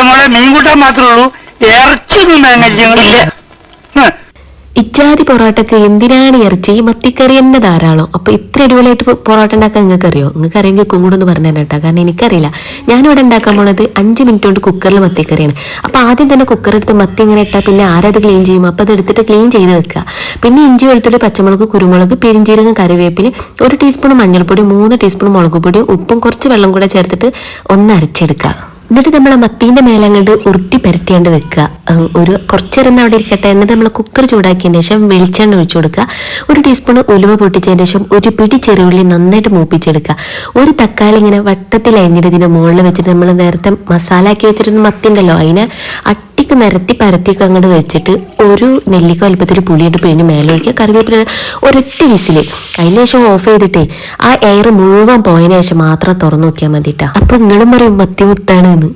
അല്ല മീൻ കൂട്ടാൻ മാത്രമേ ഉള്ളൂ. ഇറച്ചിയൊന്നും ഇജാതി പൊറോട്ടക്ക് എന്തിനാണ് ഇറച്ചി? മത്തിക്കറി തന്നെ ധാരാളം. അപ്പൊ ഇത്ര അടിപൊളിയായിട്ട് പൊറോട്ട ഉണ്ടാക്കാൻ നിങ്ങൾക്ക് അറിയോ നിങ്ങൾക്ക് അറിയെങ്കിൽ കൂടെ ഒന്ന് പറഞ്ഞു തന്നെ കേട്ടോ. കാരണം എനിക്കറിയില്ല. ഞാനിവിടെ ഉണ്ടാക്കാൻ പോണത് അഞ്ച് മിനിറ്റ് കൊണ്ട് കുക്കറിൽ മത്തിക്കറിയാണ്. അപ്പൊ ആദ്യം തന്നെ കുക്കർ എടുത്ത് മത്തി ഇങ്ങനെ ഇട്ടാൽ പിന്നെ ആരത് ക്ലീൻ ചെയ്യും? അപ്പൊ അത് എടുത്തിട്ട് ക്ലീൻ ചെയ്ത് വെക്കുക. പിന്നെ ഇഞ്ചി വെളുത്തുള്ളി പച്ചമുളക് കുരുമുളക് പെരിഞ്ചീരകം കറിവേപ്പില ഒരു ടീസ്പൂൺ മഞ്ഞൾപ്പൊടി മൂന്ന് ടീസ്പൂൺ മുളക് പൊടി ഉപ്പും കുറച്ച് വെള്ളം കൂടെ ചേർത്തിട്ട് ഒന്ന് അരച്ചെടുക്കുക. എന്നിട്ട് നമ്മൾ ആ മത്തീന്റെ മേലെ അങ്ങോട്ട് ഉരുട്ടി പരട്ടിയാണ്ട് വെക്കുക. ഒരു ഒരു കുറച്ചേരം അവിടെ ഇരിക്കട്ടെ. എന്നിട്ട് നമ്മൾ കുക്കർ ചൂടാക്കിയതിന് ശേഷം വെളിച്ചെണ്ണ ഒഴിച്ചു കൊടുക്കുക. ഒരു ടീസ്പൂൺ ഉലുവ പൊട്ടിച്ചതിന് ശേഷം ഒരു പിടി ചെറുള്ളി നന്നായിട്ട് മൂപ്പിച്ചെടുക്കുക. ഒരു തക്കാളി ഇങ്ങനെ വട്ടത്തിൽ അരിഞ്ഞിട്ട് ഇതിന്റെ മുകളിൽ വെച്ചിട്ട് നമ്മൾ നേരത്തെ മസാല ആക്കി വെച്ചിരുന്ന മത്തിണ്ടല്ലോ അതിനെ അട്ടിക്ക് നിരത്തി പരത്തിയൊക്കെ അങ്ങോട്ട് വെച്ചിട്ട് ഒരു നെല്ലിക്ക വലുപ്പത്തിൽ പുളിയിട്ട് പിഴിഞ്ഞ് മേലെ ഒഴിക്കുക കറിവേപ്പില ഒരൊറ്റ വിസിൽ അതിന് ശേഷം ഓഫ് ചെയ്തിട്ടേ ആ എയർ മുഴുവൻ പോയതിനു ശേഷം മാത്രം തുറന്നു നോക്കിയാൽ മതിട്ടാ. അപ്പൊ നിങ്ങളും പറയും മത്തി മുത്താണ് എന്ന്.